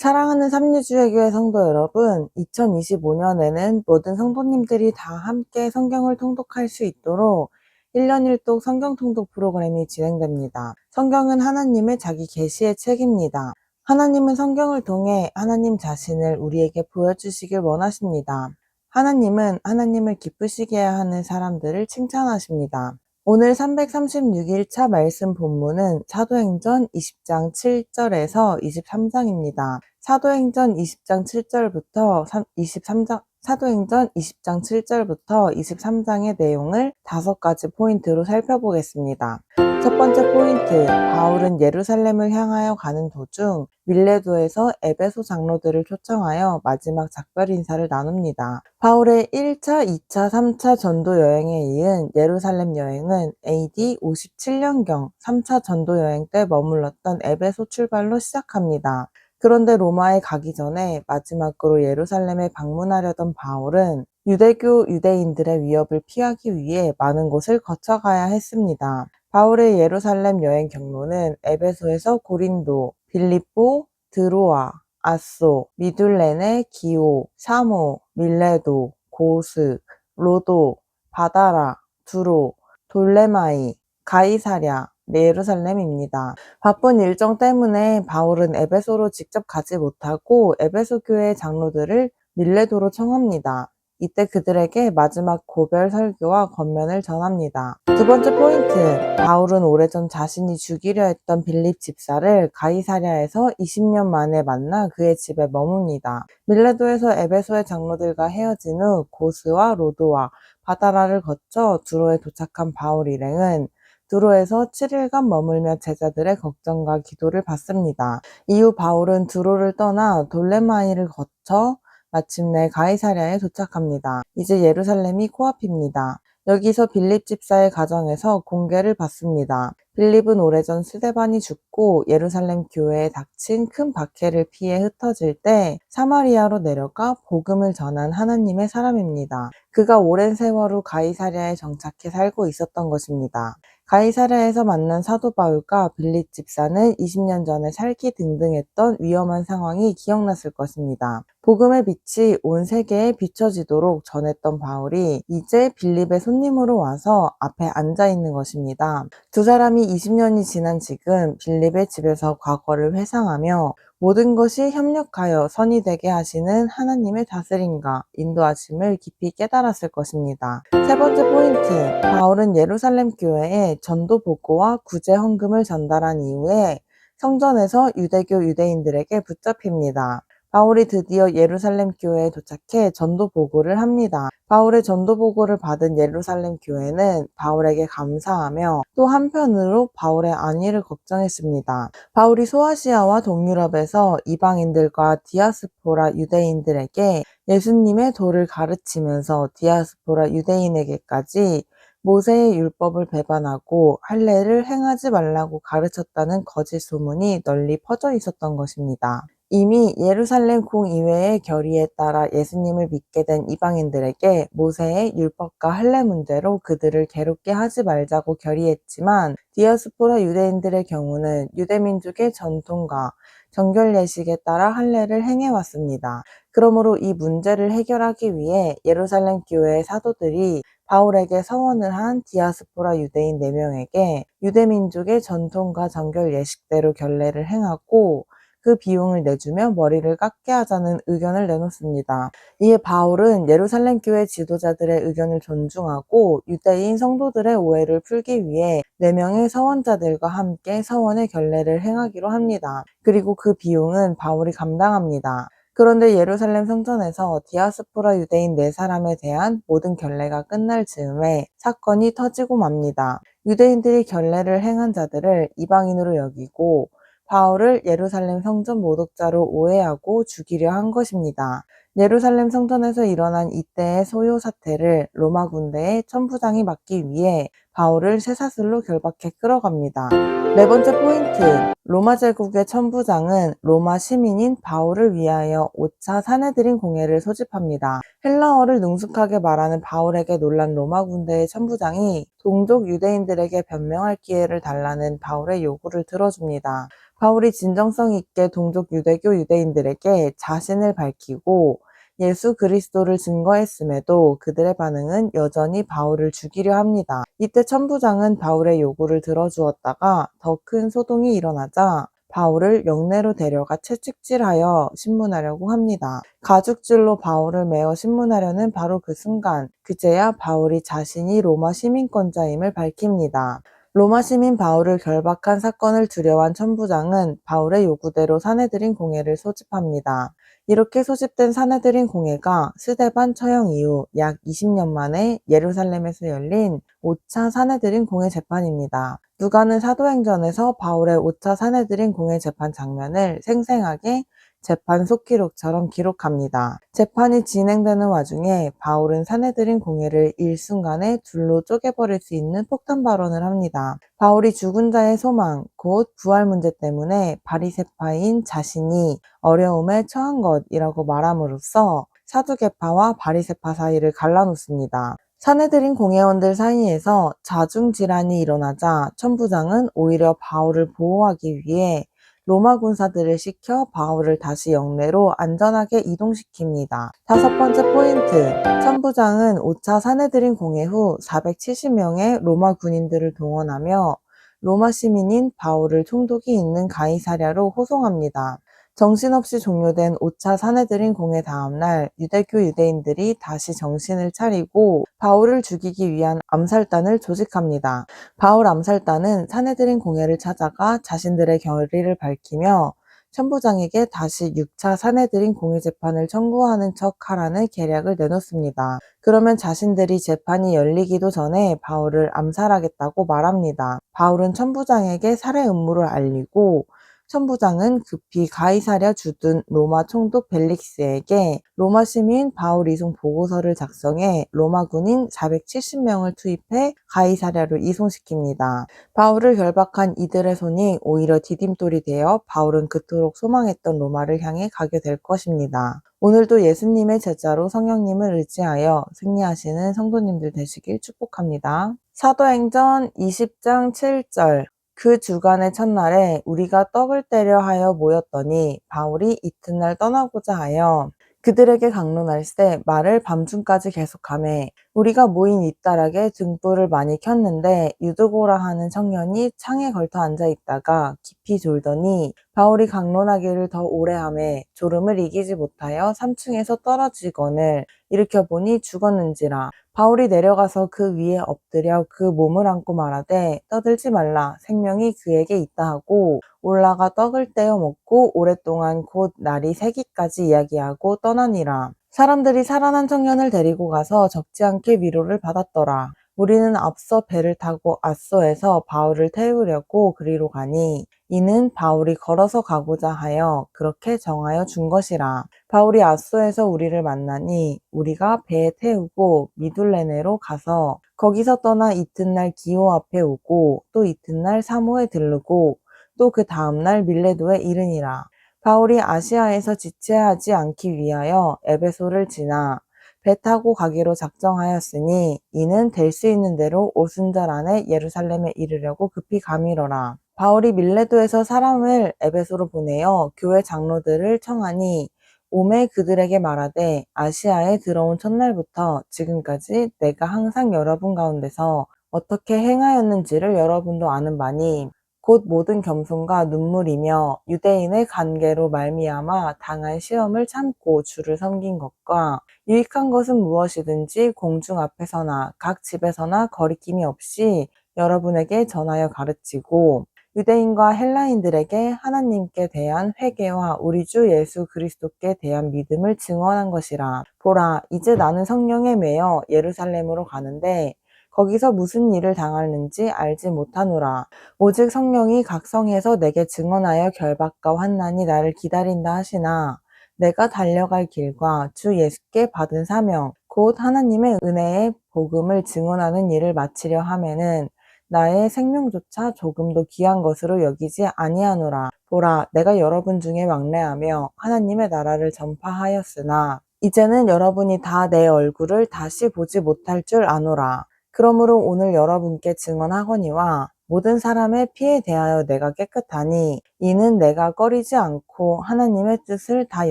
사랑하는 삼리주의교회 성도 여러분, 2025년에는 모든 성도님들이 다 함께 성경을 통독할 수 있도록 1년 1독 성경 통독 프로그램이 진행됩니다. 성경은 하나님의 자기 계시의 책입니다. 하나님은 성경을 통해 하나님 자신을 우리에게 보여주시길 원하십니다. 하나님은 하나님을 기쁘시게 하는 사람들을 칭찬하십니다. 오늘 336일차 말씀 본문은 사도행전 20장 7절에서 23장입니다. 사도행전 20장 7절부터 23장 사도행전 20장 7절부터 23장의 내용을 다섯 가지 포인트로 살펴보겠습니다. 첫 번째 포인트, 바울은 예루살렘을 향하여 가는 도중 밀레도에서 에베소 장로들을 초청하여 마지막 작별 인사를 나눕니다. 바울의 1차, 2차, 3차 전도 여행에 이은 예루살렘 여행은 AD 57년경 3차 전도 여행 때 머물렀던 에베소 출발로 시작합니다. 그런데 로마에 가기 전에 마지막으로 예루살렘에 방문하려던 바울은 유대교 유대인들의 위협을 피하기 위해 많은 곳을 거쳐가야 했습니다. 바울의 예루살렘 여행 경로는 에베소에서 고린도, 빌립보, 드로아, 아소, 미둘레네, 기오, 사모, 밀레도, 고스, 로도, 바다라, 두로, 돌레마이, 가이사랴, 예루살렘입니다. 바쁜 일정 때문에 바울은 에베소로 직접 가지 못하고 에베소 교회 장로들을 밀레도로 청합니다. 이때 그들에게 마지막 고별 설교와 권면을 전합니다. 두 번째 포인트. 바울은 오래전 자신이 죽이려 했던 빌립 집사를 가이사랴에서 20년 만에 만나 그의 집에 머뭅니다. 밀레도에서 에베소의 장로들과 헤어진 후 고스와 로도와 바다라를 거쳐 두로에 도착한 바울 일행은 두로에서 7일간 머물며 제자들의 걱정과 기도를 받습니다. 이후 바울은 두로를 떠나 돌레마이를 거쳐 마침내 가이사랴에 도착합니다. 이제 예루살렘이 코앞입니다. 여기서 빌립 집사의 가정에서 공개를 받습니다. 빌립은 오래전 스데반이 죽고 예루살렘 교회에 닥친 큰 박해를 피해 흩어질 때 사마리아로 내려가 복음을 전한 하나님의 사람입니다. 그가 오랜 세월 후 가이사랴에 정착해 살고 있었던 것입니다. 가이사랴에서 만난 사도 바울과 빌립 집사는 20년 전에 살기 등등했던 위험한 상황이 기억났을 것입니다. 복음의 빛이 온 세계에 비춰지도록 전했던 바울이 이제 빌립의 손님으로 와서 앞에 앉아 있는 것입니다. 두 사람이 20년이 지난 지금 빌립의 집에서 과거를 회상하며 모든 것이 협력하여 선이 되게 하시는 하나님의 다스림과 인도하심을 깊이 깨달았을 것입니다. 세 번째 포인트. 바울은 예루살렘 교회에 전도 보고와 구제 헌금을 전달한 이후에 성전에서 유대교 유대인들에게 붙잡힙니다. 바울이 드디어 예루살렘 교회에 도착해 전도 보고를 합니다. 바울의 전도 보고를 받은 예루살렘 교회는 바울에게 감사하며 또 한편으로 바울의 안위를 걱정했습니다. 바울이 소아시아와 동유럽에서 이방인들과 디아스포라 유대인들에게 예수님의 도를 가르치면서 디아스포라 유대인에게까지 모세의 율법을 배반하고 할례를 행하지 말라고 가르쳤다는 거짓 소문이 널리 퍼져 있었던 것입니다. 이미 예루살렘 궁 이외의 결의에 따라 예수님을 믿게 된 이방인들에게 모세의 율법과 할례 문제로 그들을 괴롭게 하지 말자고 결의했지만 디아스포라 유대인들의 경우는 유대민족의 전통과 정결 예식에 따라 할례를 행해 왔습니다. 그러므로 이 문제를 해결하기 위해 예루살렘 교회의 사도들이 바울에게 서원을 한 디아스포라 유대인 4명에게 유대민족의 전통과 정결 예식대로 결례를 행하고 그 비용을 내주며 머리를 깎게 하자는 의견을 내놓습니다. 이에 바울은 예루살렘 교회 지도자들의 의견을 존중하고 유대인 성도들의 오해를 풀기 위해 4명의 서원자들과 함께 서원의 결례를 행하기로 합니다. 그리고 그 비용은 바울이 감당합니다. 그런데 예루살렘 성전에서 디아스포라 유대인 4사람에 대한 모든 결례가 끝날 즈음에 사건이 터지고 맙니다. 유대인들이 결례를 행한 자들을 이방인으로 여기고 바울을 예루살렘 성전 모독자로 오해하고 죽이려 한 것입니다. 예루살렘 성전에서 일어난 이때의 소요 사태를 로마 군대의 천부장이 막기 위해 바울을 쇠사슬로 결박해 끌어갑니다. 네 번째 포인트. 로마 제국의 천부장은 로마 시민인 바울을 위하여 5차 사내들인 공회를 소집합니다. 헬라어를 능숙하게 말하는 바울에게 놀란 로마 군대의 천부장이 동족 유대인들에게 변명할 기회를 달라는 바울의 요구를 들어줍니다. 바울이 진정성 있게 동족 유대교 유대인들에게 자신을 밝히고 예수 그리스도를 증거했음에도 그들의 반응은 여전히 바울을 죽이려 합니다. 이때 천부장은 바울의 요구를 들어주었다가 더 큰 소동이 일어나자 바울을 영내로 데려가 채찍질하여 신문하려고 합니다. 가죽줄로 바울을 메어 신문하려는 바로 그 순간 그제야 바울이 자신이 로마 시민권자임을 밝힙니다. 로마 시민 바울을 결박한 사건을 두려워한 천부장은 바울의 요구대로 사내들인 공회를 소집합니다. 이렇게 소집된 사내들인 공회가 스데반 처형 이후 약 20년 만에 예루살렘에서 열린 5차 사내들인 공회 재판입니다. 누가는 사도행전에서 바울의 5차 사내들인 공회 재판 장면을 생생하게 재판 속기록처럼 기록합니다. 재판이 진행되는 와중에 바울은 사내들인 공회를 일순간에 둘로 쪼개버릴 수 있는 폭탄 발언을 합니다. 바울이 죽은 자의 소망, 곧 부활 문제 때문에 바리세파인 자신이 어려움에 처한 것이라고 말함으로써 사두개파와 바리세파 사이를 갈라놓습니다. 사내들인 공회원들 사이에서 자중질환이 일어나자 천부장은 오히려 바울을 보호하기 위해 로마 군사들을 시켜 바울을 다시 영내로 안전하게 이동시킵니다. 다섯 번째 포인트. 천부장은 5차 사내들인 공회 후 470명의 로마 군인들을 동원하며 로마 시민인 바울을 총독이 있는 가이사랴로 호송합니다. 정신없이 종료된 5차 사내들인 공회 다음날 유대교 유대인들이 다시 정신을 차리고 바울을 죽이기 위한 암살단을 조직합니다. 바울 암살단은 사내들인 공회를 찾아가 자신들의 결의를 밝히며 천부장에게 다시 6차 사내들인 공회 재판을 청구하는 척 하라는 계략을 내놓습니다. 그러면 자신들이 재판이 열리기도 전에 바울을 암살하겠다고 말합니다. 바울은 천부장에게 살해 음모를 알리고 천부장은 급히 가이사랴 주둔 로마 총독 벨릭스에게 로마 시민 바울 이송 보고서를 작성해 로마 군인 470명을 투입해 가이사랴로 이송시킵니다. 바울을 결박한 이들의 손이 오히려 디딤돌이 되어 바울은 그토록 소망했던 로마를 향해 가게 될 것입니다. 오늘도 예수님의 제자로 성령님을 의지하여 승리하시는 성도님들 되시길 축복합니다. 사도행전 20장 7절 그 주간의 첫날에 우리가 떡을 떼려 하여 모였더니 바울이 이튿날 떠나고자 하여 그들에게 강론할때 말을 밤중까지 계속하매 우리가 모인 잇따라게 등불을 많이 켰는데 유두고라 하는 청년이 창에 걸터 앉아 있다가 깊이 졸더니 바울이 강론하기를 더 오래 하매 졸음을 이기지 못하여 3층에서 떨어지거늘 일으켜 보니 죽었는지라 바울이 내려가서 그 위에 엎드려 그 몸을 안고 말하되 떠들지 말라 생명이 그에게 있다 하고 올라가 떡을 떼어 먹고 오랫동안 곧 날이 새기까지 이야기하고 떠나니라. 사람들이 살아난 청년을 데리고 가서 적지 않게 위로를 받았더라. 우리는 앞서 배를 타고 아소에서 바울을 태우려고 그리로 가니 이는 바울이 걸어서 가고자 하여 그렇게 정하여 준 것이라. 바울이 아소에서 우리를 만나니 우리가 배에 태우고 미둘레네로 가서 거기서 떠나 이튿날 기호 앞에 오고 또 이튿날 사모에 들르고 또 그 다음날 밀레도에 이르니라. 바울이 아시아에서 지체하지 않기 위하여 에베소를 지나 배 타고 가기로 작정하였으니 이는 될 수 있는 대로 오순절 안에 예루살렘에 이르려고 급히 가미러라. 바울이 밀레도에서 사람을 에베소로 보내어 교회 장로들을 청하니 오매 그들에게 말하되 아시아에 들어온 첫날부터 지금까지 내가 항상 여러분 가운데서 어떻게 행하였는지를 여러분도 아는 바니 곧 모든 겸손과 눈물이며 유대인의 관계로 말미암아 당한 시험을 참고 주를 섬긴 것과 유익한 것은 무엇이든지 공중 앞에서나 각 집에서나 거리낌이 없이 여러분에게 전하여 가르치고 유대인과 헬라인들에게 하나님께 대한 회개와 우리 주 예수 그리스도께 대한 믿음을 증언한 것이라. 보라, 이제 나는 성령에 매여 예루살렘으로 가는데 거기서 무슨 일을 당하는지 알지 못하노라. 오직 성령이 각 성에서 내게 증언하여 결박과 환난이 나를 기다린다 하시나 내가 달려갈 길과 주 예수께 받은 사명 곧 하나님의 은혜의 복음을 증언하는 일을 마치려 하면은 나의 생명조차 조금도 귀한 것으로 여기지 아니하노라. 보라, 내가 여러분 중에 왕래하며 하나님의 나라를 전파하였으나 이제는 여러분이 다 내 얼굴을 다시 보지 못할 줄 아노라. 그러므로 오늘 여러분께 증언하거니와 모든 사람의 피에 대하여 내가 깨끗하니 이는 내가 꺼리지 않고 하나님의 뜻을 다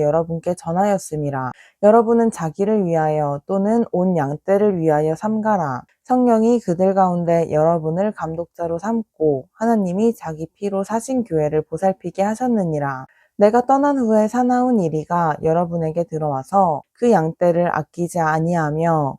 여러분께 전하였음이라. 여러분은 자기를 위하여 또는 온 양떼를 위하여 삼가라. 성령이 그들 가운데 여러분을 감독자로 삼고 하나님이 자기 피로 사신 교회를 보살피게 하셨느니라. 내가 떠난 후에 사나운 이리가 여러분에게 들어와서 그 양떼를 아끼지 아니하며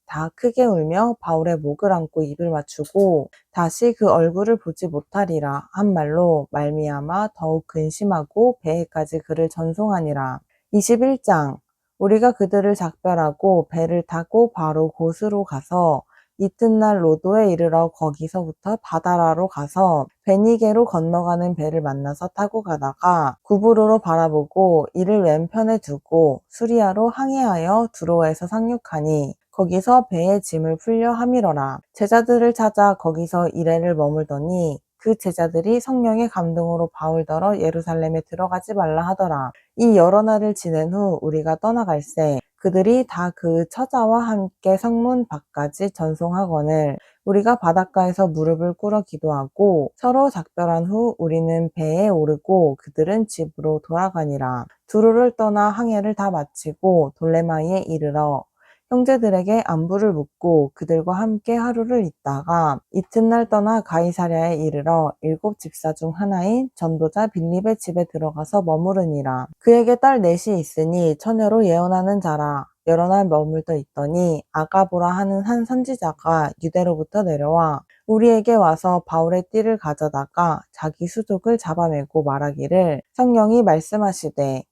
다 크게 울며 바울의 목을 안고 입을 맞추고 다시 그 얼굴을 보지 못하리라 한 말로 말미암아 더욱 근심하고 배에까지 그를 전송하니라. 21장 우리가 그들을 작별하고 배를 타고 바로 곳으로 가서 이튿날 로도에 이르러 거기서부터 바다라로 가서 베니게로 건너가는 배를 만나서 타고 가다가 구브로로 바라보고 이를 왼편에 두고 수리아로 항해하여 두로에서 상륙하니 거기서 배의 짐을 풀려 함이러라. 제자들을 찾아 거기서 이래를 머물더니 그 제자들이 성령의 감동으로 바울더러 예루살렘에 들어가지 말라 하더라. 이 여러 날을 지낸 후 우리가 떠나갈새 그들이 다 그 처자와 함께 성문 밖까지 전송하거늘 우리가 바닷가에서 무릎을 꿇어 기도하고 서로 작별한 후 우리는 배에 오르고 그들은 집으로 돌아가니라. 두루를 떠나 항해를 다 마치고 돌레마이에 이르러 형제들에게 안부를 묻고 그들과 함께 하루를 있다가 이튿날 떠나 가이사랴에 이르러 일곱 집사 중 하나인 전도자 빌립의 집에 들어가서 머무르니라. 그에게 딸 넷이 있으니 처녀로 예언하는 자라. 여러 날 머물러 있더니 아가보라 하는 한 선지자가 유대로부터 내려와 우리에게 와서 바울의 띠를 가져다가 자기 수족을 잡아매고 말하기를 성령이 말씀하시되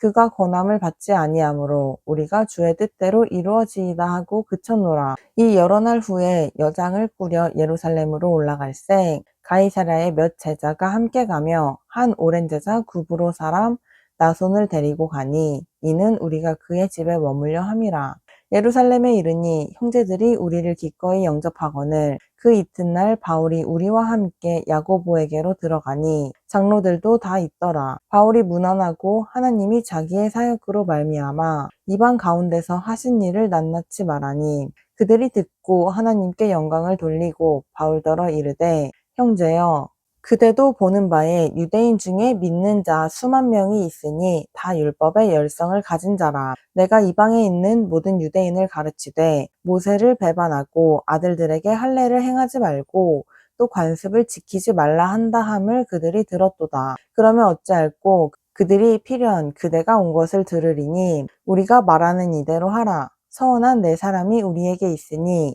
그가 권함을 받지 아니하므로 우리가 주의 뜻대로 이루어지이다 하고 그쳤노라. 이 여러 날 후에 여장을 꾸려 예루살렘으로 올라갈새 가이사랴의 몇 제자가 함께 가며 한 오랜 제자 구브로 사람 나손을 데리고 가니 이는 우리가 그의 집에 머물려 함이라. 예루살렘에 이르니 형제들이 우리를 기꺼이 영접하거늘 그 이튿날 바울이 우리와 함께 야고보에게로 들어가니 장로들도 다 있더라. 바울이 무난하고 하나님이 자기의 사역으로 말미암아 이방 가운데서 하신 일을 낱낱이 말하니 그들이 듣고 하나님께 영광을 돌리고 바울더러 이르되 형제여 그대도 보는 바에 유대인 중에 믿는 자 수만 명이 있으니 다 율법의 열성을 가진 자라. 내가 이방에 있는 모든 유대인을 가르치되 모세를 배반하고 아들들에게 할례를 행하지 말고 또 관습을 지키지 말라 한다 함을 그들이 들었도다. 그러면 어찌할꼬 그들이 필연 그대가 온 것을 들으리니 우리가 말하는 이대로 하라. 서원한 네 사람이 우리에게 있으니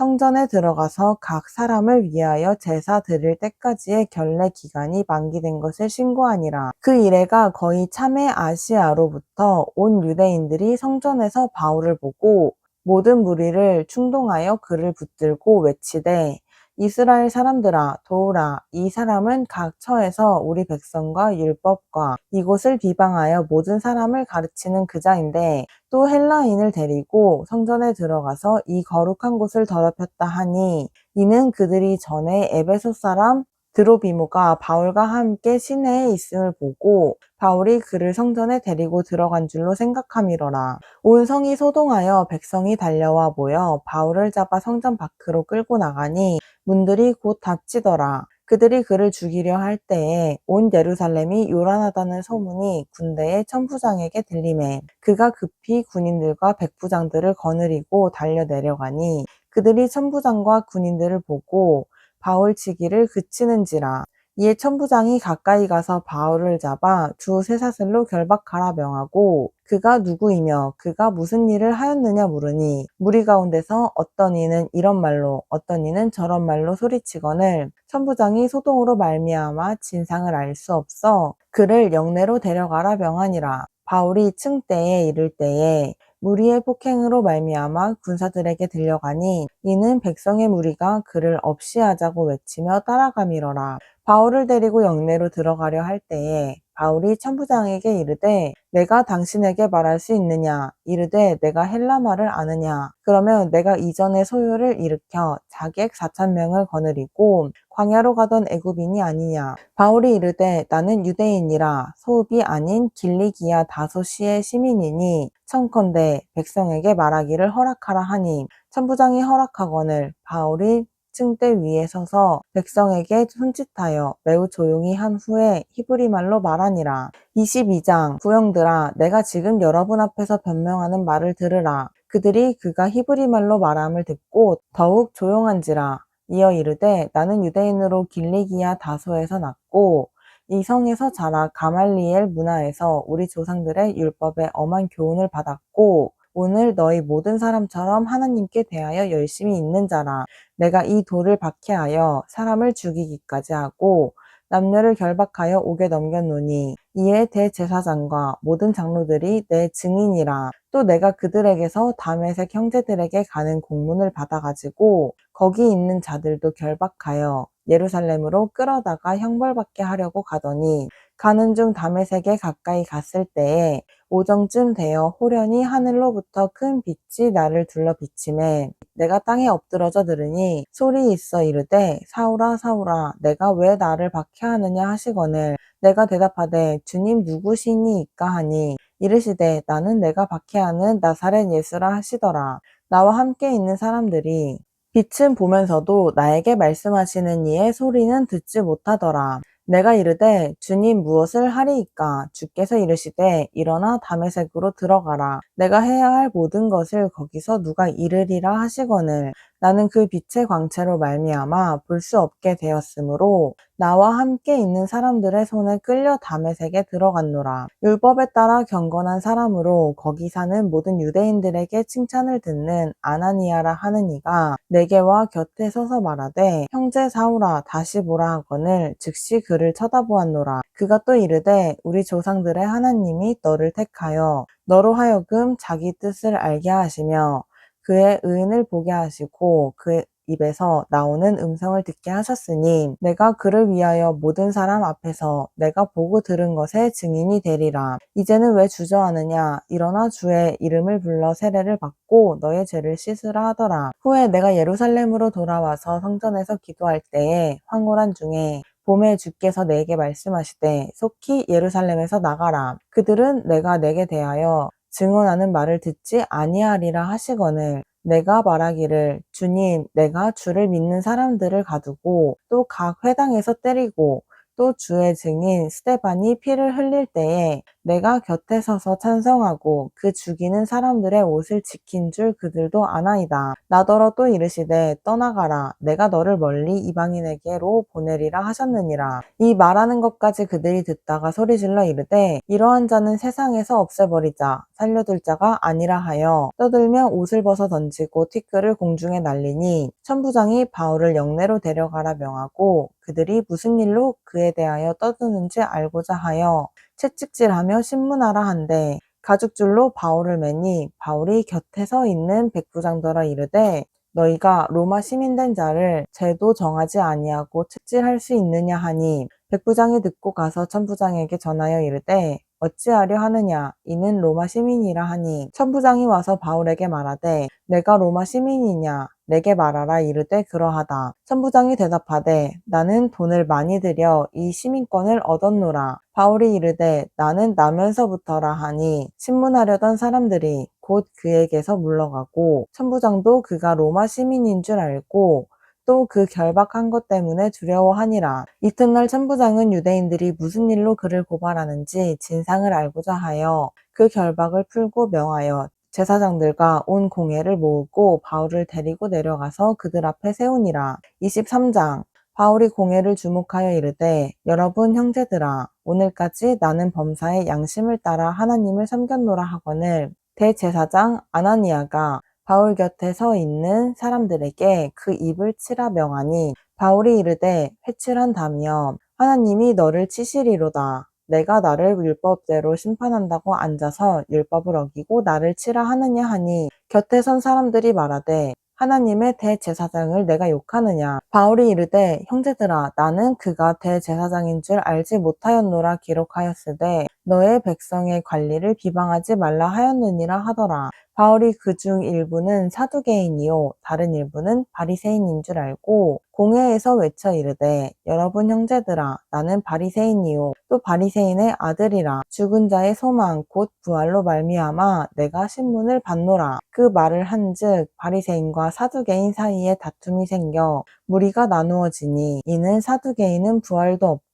성전에 들어가서 각 사람을 위하여 제사 드릴 때까지의 결례 기간이 만기된 것을 신고하니라. 그 이래가 거의 참회 아시아로부터 온 유대인들이 성전에서 바울을 보고 모든 무리를 충동하여 그를 붙들고 외치되 이스라엘 사람들아 도우라. 이 사람은 각 처에서 우리 백성과 율법과 이곳을 비방하여 모든 사람을 가르치는 그자인데 또 헬라인을 데리고 성전에 들어가서 이 거룩한 곳을 더럽혔다 하니 이는 그들이 전에 에베소 사람 드로비모가 바울과 함께 시내에 있음을 보고 바울이 그를 성전에 데리고 들어간 줄로 생각함이로라. 온 성이 소동하여 백성이 달려와 모여 바울을 잡아 성전 밖으로 끌고 나가니 문들이 곧 닫히더라. 그들이 그를 죽이려 할 때에 온 예루살렘이 요란하다는 소문이 군대의 천부장에게 들리매 그가 급히 군인들과 백부장들을 거느리고 달려 내려가니 그들이 천부장과 군인들을 보고 바울 치기를 그치는지라. 이에 천부장이 가까이 가서 바울을 잡아 두 쇠사슬로 결박하라 명하고 그가 누구이며 그가 무슨 일을 하였느냐 물으니 무리 가운데서 어떤 이는 이런 말로 어떤 이는 저런 말로 소리치거늘 천부장이 소동으로 말미암아 진상을 알 수 없어 그를 영내로 데려가라 명하니라 바울이 층때에 이를 때에 무리의 폭행으로 말미암아 군사들에게 들려가니 이는 백성의 무리가 그를 없이 하자고 외치며 따라가미러라. 바울을 데리고 영내로 들어가려 할 때에 바울이 천부장에게 이르되 내가 당신에게 말할 수 있느냐? 이르되 내가 헬라 말을 아느냐? 그러면 내가 이전에 소요를 일으켜 자객 4천 명을 거느리고 광야로 가던 애굽인이 아니냐 바울이 이르되 나는 유대인이라 소읍이 아닌 길리기아 다소시의 시민이니 청컨대 백성에게 말하기를 허락하라 하니. 천부장이 허락하거늘 바울이 층대 위에 서서 백성에게 손짓하여 매우 조용히 한 후에 히브리 말로 말하니라. 22장 구형들아 내가 지금 여러분 앞에서 변명하는 말을 들으라. 그들이 그가 히브리 말로 말함을 듣고 더욱 조용한지라. 이어 이르되 나는 유대인으로 길리기아 다소에서 났고 이 성에서 자라 가말리엘 문화에서 우리 조상들의 율법에 엄한 교훈을 받았고 오늘 너희 모든 사람처럼 하나님께 대하여 열심히 있는 자라. 내가 이 돌을 박해하여 사람을 죽이기까지 하고 남녀를 결박하여 옥에 넘겼노니 이에 대제사장과 모든 장로들이 내 증인이라. 또 내가 그들에게서 다메색 형제들에게 가는 공문을 받아가지고 거기 있는 자들도 결박하여 예루살렘으로 끌어다가 형벌받게 하려고 가더니 가는 중 다메섹에 가까이 갔을 때에 오정쯤 되어 호련히 하늘로부터 큰 빛이 나를 둘러 비침에 내가 땅에 엎드러져 들으니 소리 있어 이르되 사울아 사울아 내가 왜 나를 박해하느냐 하시거늘 내가 대답하되 주님 누구시니이까 하니 이르시되 나는 내가 박해하는 나사렛 예수라 하시더라. 나와 함께 있는 사람들이 빛은 보면서도 나에게 말씀하시는 이의 소리는 듣지 못하더라. 내가 이르되 주님 무엇을 하리이까? 주께서 이르시되 일어나 담에색으로 들어가라. 내가 해야 할 모든 것을 거기서 누가 이르리라 하시거늘 나는 그 빛의 광채로 말미암아 볼 수 없게 되었으므로 나와 함께 있는 사람들의 손에 끌려 담에색에 들어갔노라. 율법에 따라 경건한 사람으로 거기 사는 모든 유대인들에게 칭찬을 듣는 아나니아라 하는 이가 내게와 곁에 서서 말하되 형제 사울아 다시 보라 하거늘 즉시 그를 쳐다보았노라. 그가 또 이르되 우리 조상들의 하나님이 너를 택하여 너로 하여금 자기 뜻을 알게 하시며 그의 의인을 보게 하시고 그 입에서 나오는 음성을 듣게 하셨으니 내가 그를 위하여 모든 사람 앞에서 내가 보고 들은 것의 증인이 되리라. 이제는 왜 주저하느냐? 일어나 주의 이름을 불러 세례를 받고 너의 죄를 씻으라 하더라. 후에 내가 예루살렘으로 돌아와서 성전에서 기도할 때에 황홀한 중에 봄에 주께서 내게 말씀하시되 속히 예루살렘에서 나가라. 그들은 내가 내게 대하여 증언하는 말을 듣지 아니하리라 하시거늘 내가 말하기를 주님 내가 주를 믿는 사람들을 가두고 또 각 회당에서 때리고 또 주의 증인 스테반이 피를 흘릴 때에 내가 곁에 서서 찬성하고 그 죽이는 사람들의 옷을 지킨 줄 그들도 아나이다. 나더러 또 이르시되 떠나가라. 내가 너를 멀리 이방인에게로 보내리라 하셨느니라. 이 말하는 것까지 그들이 듣다가 소리질러 이르되 이러한 자는 세상에서 없애버리자. 살려둘 자가 아니라 하여 떠들며 옷을 벗어 던지고 티끌을 공중에 날리니 천부장이 바울을 영내로 데려가라 명하고 그들이 무슨 일로 그에 대하여 떠드는지 알고자 하여 채찍질하며 신문하라 한데 가죽줄로 바울을 매니 바울이 곁에 서 있는 백부장들아 이르되 너희가 로마 시민된 자를 제도 정하지 아니하고 책질할 수 있느냐 하니? 백부장이 듣고 가서 천부장에게 전하여 이르되 어찌하려 하느냐? 이는 로마 시민이라 하니 천부장이 와서 바울에게 말하되 내가 로마 시민이냐? 내게 말하라 이르되 그러하다. 천부장이 대답하되 나는 돈을 많이 들여 이 시민권을 얻었노라. 바울이 이르되 나는 나면서부터라 하니 신문하려던 사람들이 곧 그에게서 물러가고 천부장도 그가 로마 시민인 줄 알고 또 그 결박한 것 때문에 두려워하니라. 이튿날 천부장은 유대인들이 무슨 일로 그를 고발하는지 진상을 알고자 하여 그 결박을 풀고 명하여 제사장들과 온 공회를 모으고 바울을 데리고 내려가서 그들 앞에 세우니라. 23장 바울이 공회를 주목하여 이르되 여러분 형제들아 오늘까지 나는 범사의 양심을 따라 하나님을 섬겼노라 하거늘 대제사장 아나니아가 바울 곁에 서 있는 사람들에게 그 입을 치라 명하니 바울이 이르되 회칠한다며 하나님이 너를 치시리로다. 내가 나를 율법대로 심판한다고 앉아서 율법을 어기고 나를 치라 하느냐 하니 곁에 선 사람들이 말하되 하나님의 대제사장을 내가 욕하느냐. 바울이 이르되 형제들아 나는 그가 대제사장인 줄 알지 못하였노라 기록하였으되 너의 백성의 관리를 비방하지 말라 하였느니라 하더라. 바울이 그 중 일부는 사두개인이요 다른 일부는 바리새인인 줄 알고 공회에서 외쳐 이르되 여러분 형제들아 나는 바리새인이요 또 바리새인의 아들이라 죽은 자의 소망 곧 부활로 말미암아 내가 신문을 받노라 그 말을 한즉 바리새인과 사두개인 사이에 다툼이 생겨 무리가 나누어지니 이는 사두개인은 부활도 없고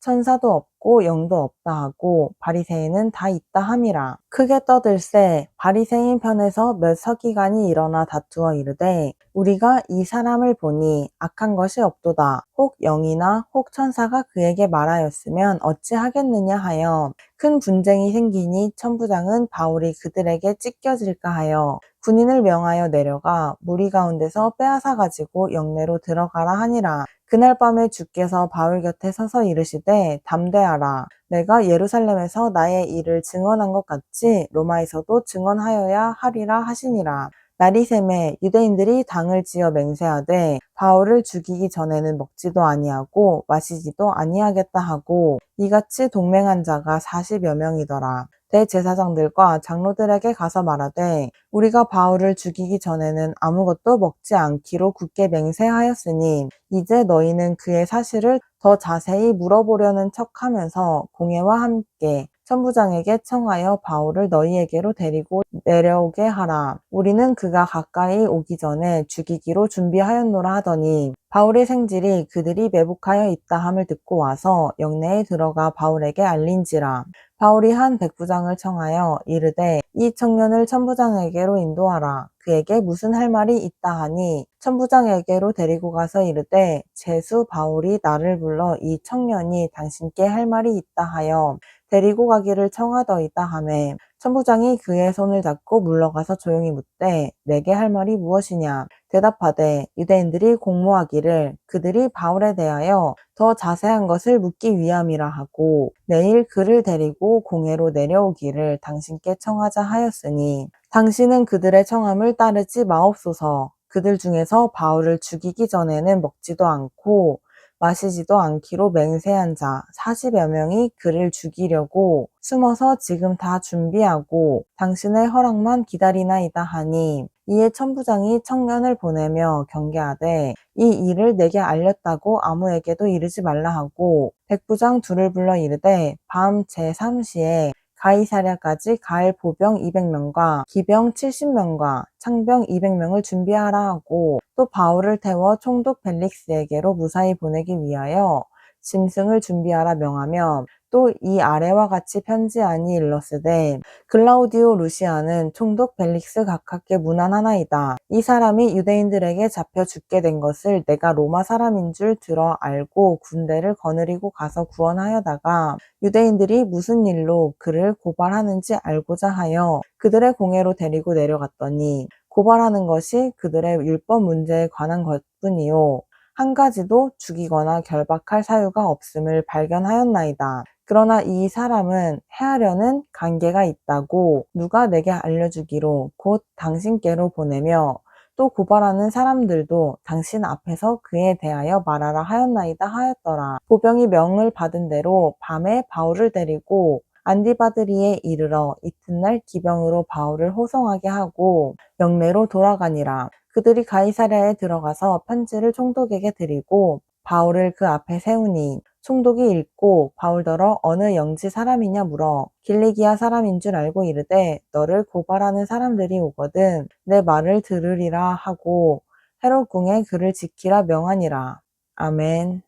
천사도 없고 영도 없다 하고 바리새인은 다 있다 함이라. 크게 떠들세 바리새인 편에서 몇 서기관이 일어나 다투어 이르되 우리가 이 사람을 보니 악한 것이 없도다. 혹 영이나 혹 천사가 그에게 말하였으면 어찌하겠느냐 하여 큰 분쟁이 생기니 천부장은 바울이 그들에게 찢겨질까 하여 군인을 명하여 내려가 무리 가운데서 빼앗아 가지고 영내로 들어가라 하니라 그날 밤에 주께서 바울 곁에 서서 이르시되 담대하라. 내가 예루살렘에서 나의 일을 증언한 것 같이 로마에서도 증언하여야 하리라 하시니라. 날이 샘에 유대인들이 당을 지어 맹세하되 바울을 죽이기 전에는 먹지도 아니하고 마시지도 아니하겠다 하고 이같이 동맹한 자가 40여 명이더라. 대제사장들과 장로들에게 가서 말하되 우리가 바울을 죽이기 전에는 아무것도 먹지 않기로 굳게 맹세하였으니 이제 너희는 그의 사실을 더 자세히 물어보려는 척하면서 공회와 함께 천부장에게 청하여 바울을 너희에게로 데리고 내려오게 하라. 우리는 그가 가까이 오기 전에 죽이기로 준비하였노라 하더니 바울의 생질이 그들이 매복하여 있다 함을 듣고 와서 영내에 들어가 바울에게 알린지라. 바울이 한 백부장을 청하여 이르되 이 청년을 천부장에게로 인도하라. 그에게 무슨 할 말이 있다 하니 천부장에게로 데리고 가서 이르되 제수 바울이 나를 불러 이 청년이 당신께 할 말이 있다 하여 데리고 가기를 청하더이다 하매 천부장이 그의 손을 잡고 물러가서 조용히 묻되 내게 할 말이 무엇이냐? 대답하되 유대인들이 공모하기를 그들이 바울에 대하여 더 자세한 것을 묻기 위함이라 하고 내일 그를 데리고 공회로 내려오기를 당신께 청하자 하였으니 당신은 그들의 청함을 따르지 마옵소서. 그들 중에서 바울을 죽이기 전에는 먹지도 않고 마시지도 않기로 맹세한 자 40여 명이 그를 죽이려고 숨어서 지금 다 준비하고 당신의 허락만 기다리나이다 하니 이에 천부장이 청년을 보내며 경계하되 이 일을 내게 알렸다고 아무에게도 이르지 말라 하고 백부장 둘을 불러 이르되 밤 제3시에 가이사랴까지 가을 보병 200명과 기병 70명과 창병 200명을 준비하라 하고 또 바울을 태워 총독 벨릭스에게로 무사히 보내기 위하여 짐승을 준비하라 명하며 또 이 아래와 같이 편지하니 일렀으되 글라우디오 루시아는 총독 벨릭스 각하께 문안하나이다. 이 사람이 유대인들에게 잡혀 죽게 된 것을 내가 로마 사람인 줄 들어 알고 군대를 거느리고 가서 구원하여다가 유대인들이 무슨 일로 그를 고발하는지 알고자 하여 그들의 공회로 데리고 내려갔더니 고발하는 것이 그들의 율법 문제에 관한 것뿐이요. 한 가지도 죽이거나 결박할 사유가 없음을 발견하였나이다. 그러나 이 사람은 해하려는 관계가 있다고 누가 내게 알려주기로 곧 당신께로 보내며 또 고발하는 사람들도 당신 앞에서 그에 대하여 말하라 하였나이다 하였더라. 보병이 명을 받은 대로 밤에 바울을 데리고 안디바드리에 이르러 이튿날 기병으로 바울을 호송하게 하고 영내로 돌아가니라. 그들이 가이사랴에 들어가서 편지를 총독에게 드리고 바울을 그 앞에 세우니 총독이 읽고 바울더러 어느 영지 사람이냐 물어 길리기아 사람인 줄 알고 이르되 너를 고발하는 사람들이 오거든 내 말을 들으리라 하고 헤롯 궁에 그를 지키라 명하니라. 아멘.